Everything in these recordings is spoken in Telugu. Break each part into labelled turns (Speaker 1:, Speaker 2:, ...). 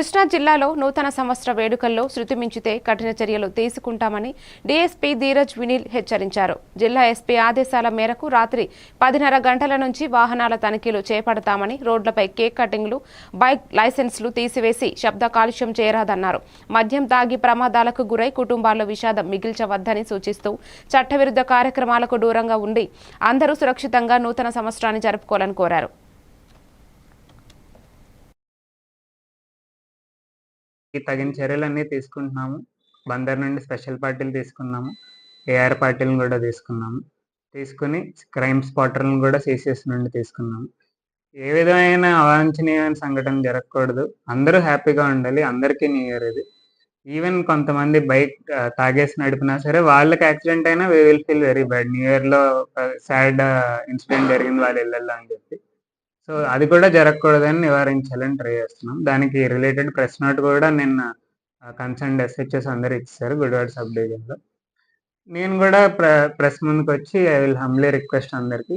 Speaker 1: కృష్ణా జిల్లాలో నూతన సంవత్సర వేడుకల్లో శృతి మించితే కఠిన చర్యలు తీసుకుంటామని డీఎస్పీ ధీరజ్ వినిల్ హెచ్చరించారు. జిల్లా ఎస్పీ ఆదేశాల మేరకు రాత్రి పదిన్నర గంటల నుంచి వాహనాల తనిఖీలు చేపడతామని రోడ్లపై కేక్ కటింగ్లు బైక్ లైసెన్స్లు తీసివేసి శబ్ద కాలుష్యం చేయరాదన్నారు. మద్యం తాగి ప్రమాదాలకు గురై కుటుంబాల్లో విషాదం మిగిల్చవద్దని సూచిస్తూ చట్టవిరుద్ధ కార్యక్రమాలకు దూరంగా ఉండి అందరూ సురక్షితంగా నూతన సంవత్సరాన్ని జరుపుకోవాలని కోరారు.
Speaker 2: తగిన చర్యలన్నీ తీసుకుంటున్నాము. బందర్ నుండి స్పెషల్ పార్టీలు తీసుకున్నాము. ఏఆర్ పార్టీలను కూడా తీసుకున్నాము. తీసుకుని క్రైమ్ స్పాటర్లను కూడా సీసీఎస్ నుండి తీసుకున్నాము. ఏ విధమైన అవాంఛనీయమైన సంఘటన జరగకూడదు. అందరూ హ్యాపీగా ఉండాలి. అందరికీ న్యూ ఇయర్ ఇది. ఈవెన్ కొంతమంది బైక్ తాగేసి నడిపినా సరే వాళ్ళకి యాక్సిడెంట్ అయినా we will feel very bad. New ఇయర్లో సాడ్ ఇన్సిడెంట్ జరిగింది వాళ్ళ ఇళ్ళల్లో అని చెప్పి. సో అది కూడా జరగకూడదని నివారించాలని ట్రై చేస్తున్నాం. దానికి రిలేటెడ్ ప్రెస్ నోట్ కూడా నిన్న కన్సర్న్ ఎస్హెచ్ఎస్ అందరు ఇచ్చారు గుడివాడ సబ్ డివిజన్లో నేను కూడా ప్ర ప్రెస్ ముందుకు వచ్చి ఐ విల్ హమ్లీ రిక్వెస్ట్ అందరికి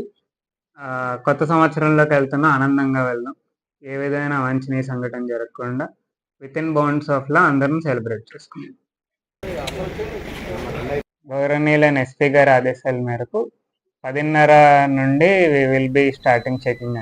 Speaker 2: కొత్త సంవత్సరంలోకి వెళ్తున్నా ఆనందంగా వెళ్దాం. ఏ విధమైన అవాంఛనీయ సంఘటన జరగకుండా within bounds of law అందరం సెలబ్రేట్ చేసుకుందాం. గౌరవనీయులైన ఎస్పీ గారి ఆదేశాల మేరకు పదిన్నర నుండి we will be starting checking అండి